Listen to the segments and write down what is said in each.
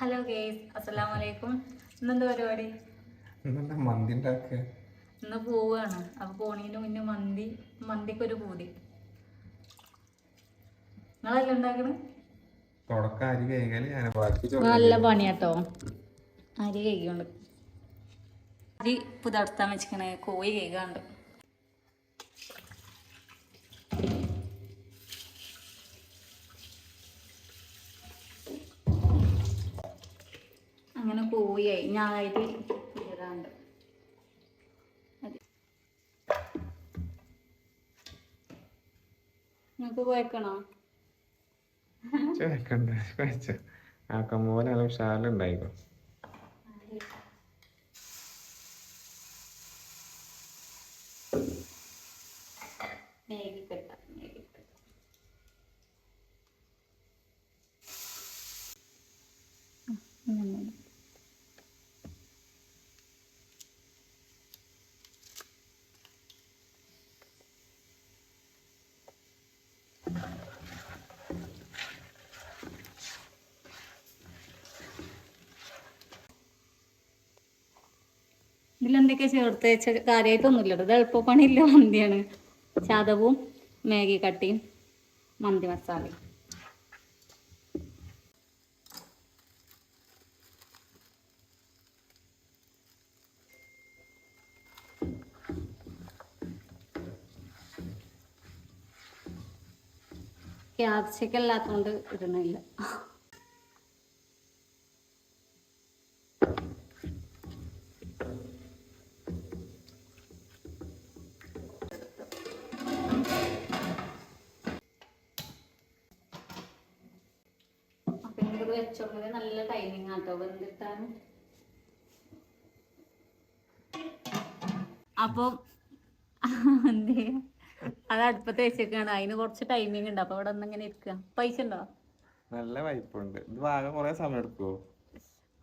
Hello guys അസ്സലാം വലൈക്കും ഇന്നെന്താ പരിപാടി? മന്തി ഇന്ന് പോവാണ്. അപ്പൊ പോണീന് മുന്നേ മന്തി മന്തിക്കൊരു പൂതി. നിങ്ങളെല്ലാം ഉണ്ടാക്കണേ? തുടക്കം അരി ഞാൻ ബാക്കി ചോറ് നല്ല പണിയാട്ടോ അരി കഴിക്കുന്നുണ്ട് അരി പുതർത്താൻ വെച്ചിക്കണേ കോഴി കഴിക്കാണ്ട് അങ്ങനെ പോവുകയായി. അരി ഇടാണ്ട്. നിങ്ങൾക്ക് കുഴക്കണോ? ആക്കം പോലെ നല്ല മേഗിക്കട്ട ഇതിലെന്തൊക്കെയാ ചേർത്ത് വെച്ച കാര്യമായിട്ടൊന്നുമില്ല ഇത് എളുപ്പപ്പണിയില്ല മന്തിയാണ്. ചതവും മാഗി കട്ടിയും മന്തി മസാലയും. ക്യാപ്സിക്കം അല്ലാത്തതുകൊണ്ട് ഇടുന്നില്ല. അപ്പൊ ഇങ്ങോട്ട് വെച്ചോളത് നല്ല ടൈമിങ് ആട്ടോ. വെന്തിട്ടാണ്. അപ്പം എന്തേ അത് അടുപ്പത്ത് വെച്ചേക്കാണ്. അതിന് കുറച്ച് ടൈമിംഗ് ഉണ്ട്. അപ്പൊ ഇവിടെ ഒന്നിങ്ങനെ ഇരിക്കുക. പൈസ ഉണ്ടോ? നല്ല വൈപ്പുണ്ട് ഇത് വാങ്ങാൻ കുറെ സമയം എടുക്കുവോ?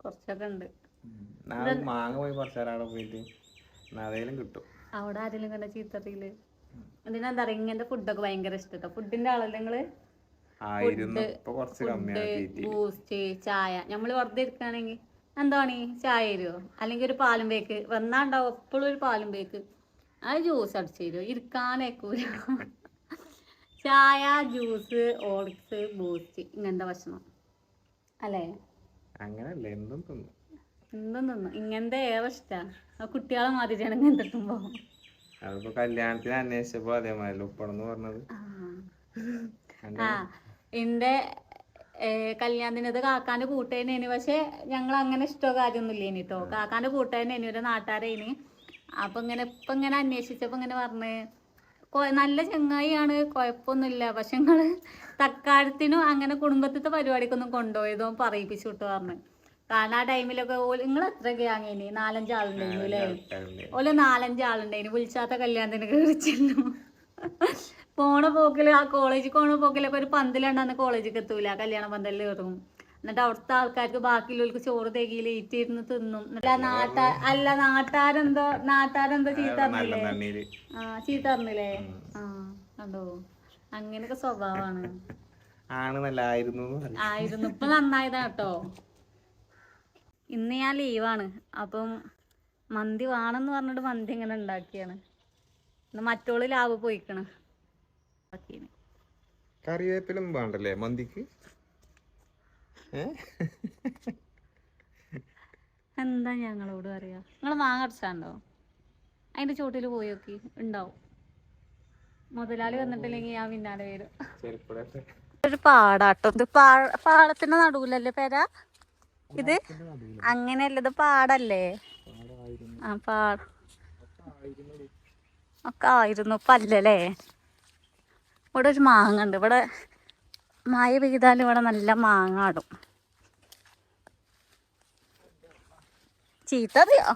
കുറച്ചൊക്കെ ഉണ്ട്. മാങ്ങ പോയി അവിടെ പോയിട്ട് അതേലും കിട്ടും. അവിടെ ആരെങ്കിലും കണ്ട ചീത്തറിയിൽ എന്തിനാ പറയാ ഇങ്ങനത്തെ ഫുഡൊക്കെ ഭയങ്കര ഇഷ്ടട്ടോ. ഫുഡിന്റെ ആളല്ലേ നിങ്ങൾ? ബൂസ്റ്റ് ചായ. നമ്മൾ വെറുതെ ഇരിക്കുകയാണെങ്കിൽ എന്താണ് ചായ തരുമോ അല്ലെങ്കിൽ ഒരു പാലും ബേക്ക്. വന്നാണ്ടാവും എപ്പോഴും ഒരു പാലും ബേക്ക്. അത് ജ്യൂസ് അടിച്ചു തരുമോ ഇരിക്കാനേക്കൂല ചായ ജ്യൂസ് ഓട്സ് ബൂസ്റ്റ്. ഇങ്ങനത്തെ ഭക്ഷണം. അല്ലേ? അങ്ങനല്ല. എന്തും തിന്നു. എന്തും തിന്നു. ഇങ്ങനത്തെ ഏറെ ഇഷ്ടാ. കുട്ടികളെ മാതിരിയാണ് ഇങ്ങനെ എത്തുമ്പോ അതിപ്പോ കല്യാണത്തിന് അന്വേഷിച്ചപ്പോ അതേമാതിരി ഉപ്പണെന്ന് പറഞ്ഞത്. ആ. എന്റെ കല്യാണത്തിന് ഇത് കാക്കാന്റെ കൂട്ടുകാരനേന് പക്ഷെ ഞങ്ങൾ അങ്ങനെ ഇഷ്ടമോ കാര്യമൊന്നും ഇല്ലേനി കേട്ടോ കാക്കാന്റെ കൂട്ടുകാരനേനി ഒരു നാട്ടുകാരേനി അപ്പൊ ഇങ്ങനെ ഇപ്പൊ ഇങ്ങനെ അന്വേഷിച്ചപ്പോ ഇങ്ങനെ പറഞ്ഞ് കൊ- നല്ല ചങ്ങായിയാണ് കുഴപ്പമൊന്നുമില്ല പക്ഷെ ഞങ്ങൾ തക്കാലത്തിനും അങ്ങനെ കുടുംബത്തിത്തെ പരിപാടിക്കൊന്നും കൊണ്ടുപോയതോ പറയിപ്പിച്ചു വിട്ടു പറഞ്ഞു. കാരണം ആ ടൈമിലൊക്കെ നിങ്ങൾ എത്ര ഗ്യാങ്ങിനി നാലഞ്ച് ആളുണ്ടായിരുന്നു അല്ലേ. ഓൽ നാലഞ്ച് ആളുണ്ടായിരുന്നു വിളിച്ചാത്ത കല്യാണത്തിന് കയറിച്ചെല്ലും പോണ പോക്കിൽ ആ കോളേജിൽ പോണ പോക്കിലൊക്കെ ഒരു പന്തലുണ്ടെന്ന് കോളേജിൽ എത്തൂല. കല്യാണ പന്തലിൽ കയറും എന്നിട്ട് അവിടുത്തെ ആൾക്കാർക്ക് ബാക്കിയുള്ളവർക്ക് ചോറ് തേകിയിൽ ഇരുന്ന് തിന്നും. അല്ല നാട്ടാ അല്ല നാട്ടാരെന്തോ നാട്ടാരെന്തോ ചീത്ത അറിഞ്ഞില്ലേ ആ ചീത്ത അറിഞ്ഞില്ലേ ആ കണ്ടോ അങ്ങനെയൊക്കെ സ്വഭാവമാണ് ആയിരുന്നു. ഇപ്പൊ നന്നായതാ കേട്ടോ. ഇന്ന് ഞാൻ ലീവാണ് അപ്പം മന്തി വേണമെന്ന് പറഞ്ഞിട്ട് മന്തി ഇങ്ങനെ ഉണ്ടാക്കിയാണ്. മറ്റോൾ ലാവ് പോയിക്കണ്. കറിവേപ്പിലും വേണ്ടല്ലേ മന്തിക്ക്? എന്താ ഞങ്ങളോട് പറയാ? നിങ്ങൾ മാങ്ങ അടച്ചാണ്ടോ അതിന്റെ ചോട്ടിൽ പോയി നോക്കി ഉണ്ടാവും. മുതലാളി വന്നിട്ടില്ലെങ്കിൽ ഞാൻ പിന്നാലെ വരും. ഒരു പാടാട്ടോ. ഇത് പാടത്തിന്റെ നടുവിലല്ലേ പേര? ഇത് അങ്ങനെയല്ല? ഇത് പാടല്ലേ? ആ പാട ഒക്കെ ആയിരുന്നു പല്ലല്ലേ? ഇവിടെ ഒരു മാങ്ങ ഉണ്ട് ഇവിടെ മഴ പെയ്താൽ ഇവിടെ നല്ല മാങ്ങാടും ചീത്ത അറിയോ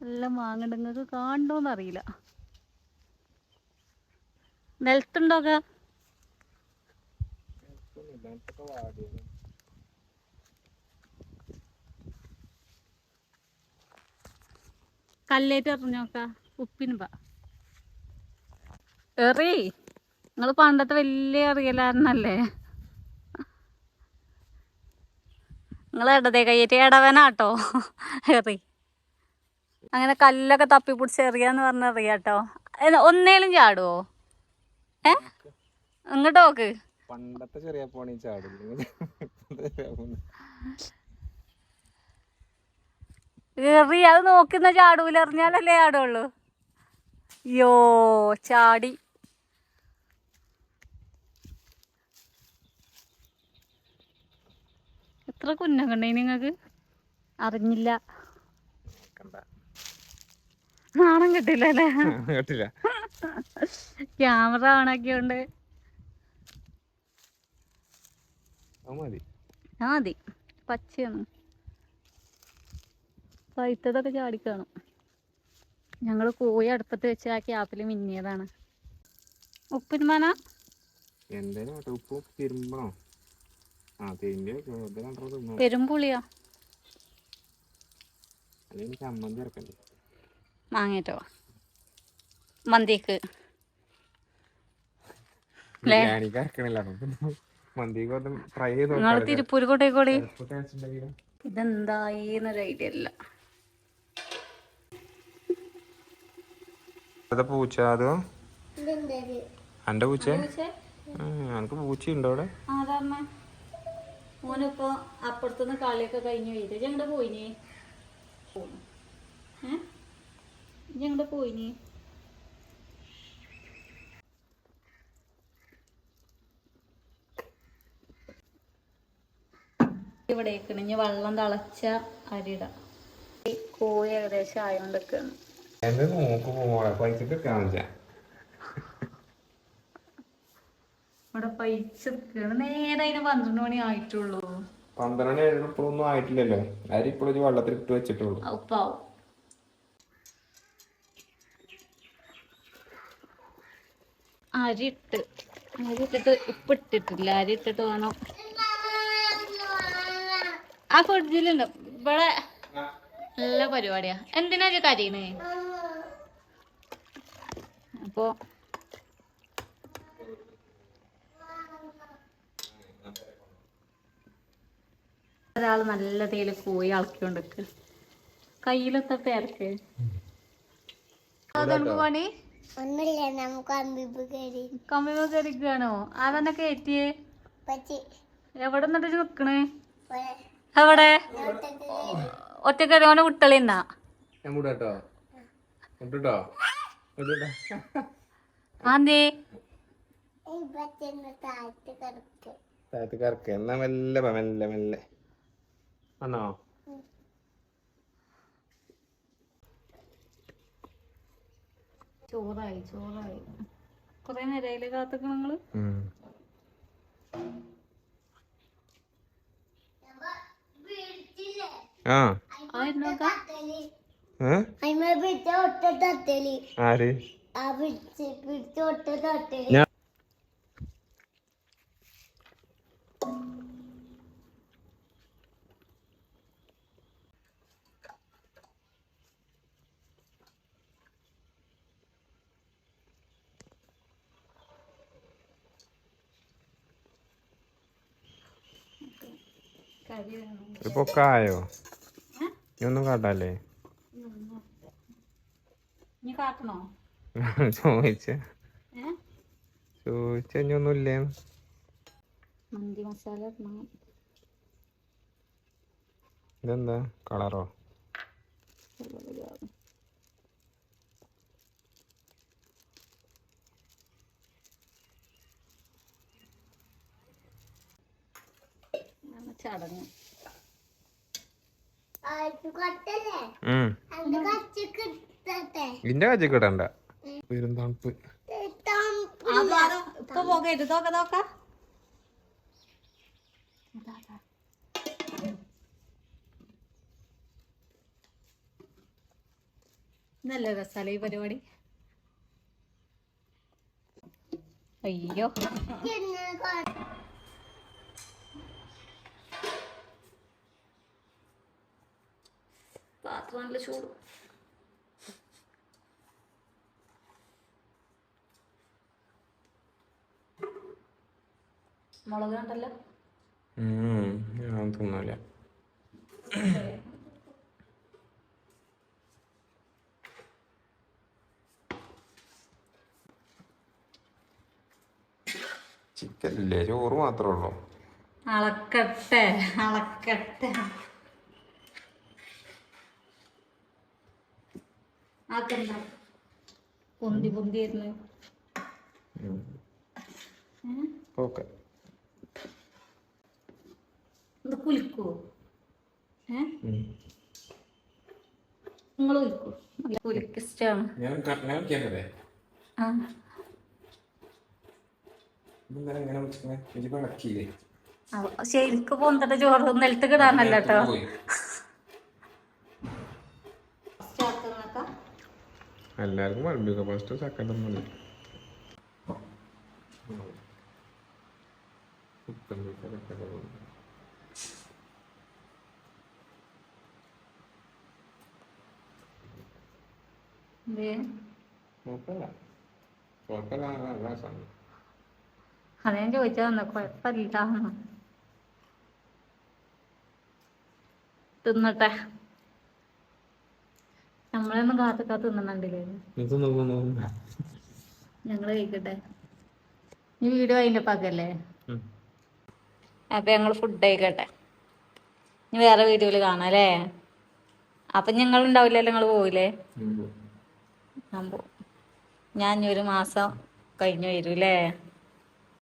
നല്ല മാങ്ങ ഉണ്ട്. നിങ്ങൾക്ക് കാണണ്ടോന്നറിയില്ല നിലത്തുണ്ടോക്ക കല്ലേറ്റ് എറിഞ്ഞോക്ക ഉപ്പിനുമ്പ എറി? നിങ്ങൾ പണ്ടത്തെ വലിയ എറിയലായിരുന്നല്ലേ? നിങ്ങൾ ഇടതേ കയ്യേറ്റ് ഇടവനാട്ടോ എറി. അങ്ങനെ കല്ലൊക്കെ തപ്പി പിടിച്ച് എറിയാന്ന് പറഞ്ഞ എറിയാട്ടോ. ഒന്നേലും ചാടുവോ? ഏ? ഇങ്ങോട്ടോക്ക് പണ്ടത്തെ ചെറിയ പോണി ചാടില്ല എറി അത് നോക്കുന്ന ചാടൂലെറിഞ്ഞാലല്ലേ ചാടുള്ളൂ. യോ ചാടി. എത്ര കുന്നം കണ്ടേ നിങ്ങക്ക്? അറിഞ്ഞില്ല. നാണം കിട്ടില്ല അല്ലേ? കേട്ടില്ല. ക്യാമറ ഓണാക്കിയോണ്ട് മതി. ആ മതി. പച്ചയാണ്. പഴുത്തതൊക്കെ ചാടിക്കാണും ഞങ്ങൾ കോഴി അടുപ്പത്ത് വെച്ച് ആ ക്യാപ്പിൽ മിന്നിയതാണ്. ഉപ്പിന്മാന എന്തേലും ആട്ടെ ഉപ്പ് തിരുമ്പണോ? ആ തിരുമ്പി വെറുതെ കണ്ടോ തിന്നോ? പെരുമ്പുളിയോ മാങ്ങേറ്റോ? മന്തിക്ക്. നിങ്ങൾ നോക്കാം തിരുപ്പൂര് കൊട്ടേക്കോടി ഇതെന്തായി എന്നൊരു ഐഡിയ ഇല്ല. അത് പൂച്ച? അതും? അന്റെ പൂച്ച? എനിക്ക് പൂച്ച? ഉണ്ടോ അവിടെ? മോനിപ്പോ അപ്പുറത്തുനിന്ന് കളിയൊക്കെ കഴിഞ്ഞ് വരും. ഞങ്ങടെ പോയിനി? ഞങ്ങടെ പോയിനി? ഇവിടെ ഇനി വെള്ളം തിളച്ച അരിട കോഴി ഏകദേശം ആയോണ്ടൊക്കെയാണ്. എന്റെ നോക്ക് പോവാ പൈസക്ക് വെച്ചാ ഇവിടെ പൈസ നേരെ അതിന് പന്ത്രണ്ട് മണി ആയിട്ടുള്ളൂ. പന്ത്രണ്ട് ഏഴ് ഇപ്പോഴൊന്നും ആയിട്ടില്ലല്ലോ. അരി ഇപ്പോഴും വെള്ളത്തിൽ ഇട്ട് വെച്ചിട്ടുള്ളൂ. ഉപ്പാവും അരി ഇട്ട്. അരി ഇട്ടിട്ട് ഉപ്പ് ഇട്ടിട്ടില്ല. അരി ഇട്ടിട്ട് വേണം. ആ ഫ്രിഡ്ജിലുണ്ട്. ഇവിടെ നല്ല പരിപാടിയാ. എന്തിനാ ഇത് കരിയണേ? അപ്പോ ഒരാൾ നല്ല തേയില കോഴി ഇളക്കിക്കൊണ്ടിരിക്ക് കയ്യിലെത്തട്ടെ പേർക്ക് പണി? ഒന്നുമില്ല നമുക്ക് അമ്പിപ്പ് കയറി. കമ്മിമ കയറിക്കാണോ? അതെന്നെ കയറ്റിയേ? എവിടെ നിന്നിട്ട് നിക്കണേ? എവിടെ? ഒറ്റയ്ക്ക് ഒറ്റക്കറി ഓനെ വിട്ടളിന്നാ ആന്തേ താഴത്ത് കറക്ക എന്നാ മെല്ലെ പോ, മെല്ലെ മെല്ലെ. ആണോ ചോറായി ചോറായി. കൊറേ നേരയിൽ കാത്തുക്കണ നിങ്ങൾ? ആ. ആയിരുന്നോക്കാ ഏ? അയിമ പിടിച്ച ഒട്ട തട്ടലി ആര് ആ പിടിച്ച് പിടിച്ച ഒട്ട തട്ടലി ഞാൻ കരി വേണം ഒന്നും കാട്ടാല്ലേ? ചോദിച്ച. ചോദിച്ച ഇനിയൊന്നുമില്ലേ മന്തി മസാല ഇടണം. ഇതെന്താ? കളറോ? ചടങ്ങ്. അന്റെ കച്ചക്ക് ഇടണ്ട. വരും തണുപ്പ്. അതാരോ ഇപ്പൊ പോകരുത്. തോക്ക നോക്ക നല്ല രസാല ഈ പരിപാടി? അയ്യോ. പാത്രം നല്ല ചൂട്. മുളക് കണ്ടല്ലോ? ഞാൻ തിന്നൂല. ചിക്കൻ ഇല്ലേ? ചോറ് മാത്രമേ ഉള്ളൂ. അളക്കട്ടെ അളക്കട്ടെ. ആക്കണ്ട. പൊന്തി ഓക്കെ. ഇത് ഏ? നിങ്ങൾ കുലിക്കോ കുലിക്ക് ഇഷ്ടമാണ് ശരിക്ക് പൊന്തട്ട ചോറ് നിലത്ത് കിടാന്നല്ലോ കേട്ടോ. എല്ലാവർക്കും വളമ്പിക്ക ഫസ്റ്റ് സെക്കൻഡ് ഒന്നും മതി. അത് ഞാൻ ചോദിച്ചാ വന്ന കുഴപ്പമില്ല തിന്നട്ടെ. നമ്മളൊന്നും കാത്തു തിന്നണ്ടില്ലേ ഇത് നോക്കുന്നു ഞങ്ങൾ കഴിക്കട്ടെ. ഈ വീഡിയോ അതിന്റെ പാക്കല്ലേ അപ്പൊ ഞങ്ങൾ ഫുഡ് കഴിക്കട്ടെ. ഇനി വേറെ വീഡിയോയിൽ കാണാം അല്ലേ? അപ്പൊ ഞങ്ങൾ ഉണ്ടാവില്ലല്ലോ നിങ്ങൾ പോവില്ലേ ഞാൻ പോവും ഞാൻ ഇനി ഒരു മാസം കഴിഞ്ഞു വരൂല്ലേ?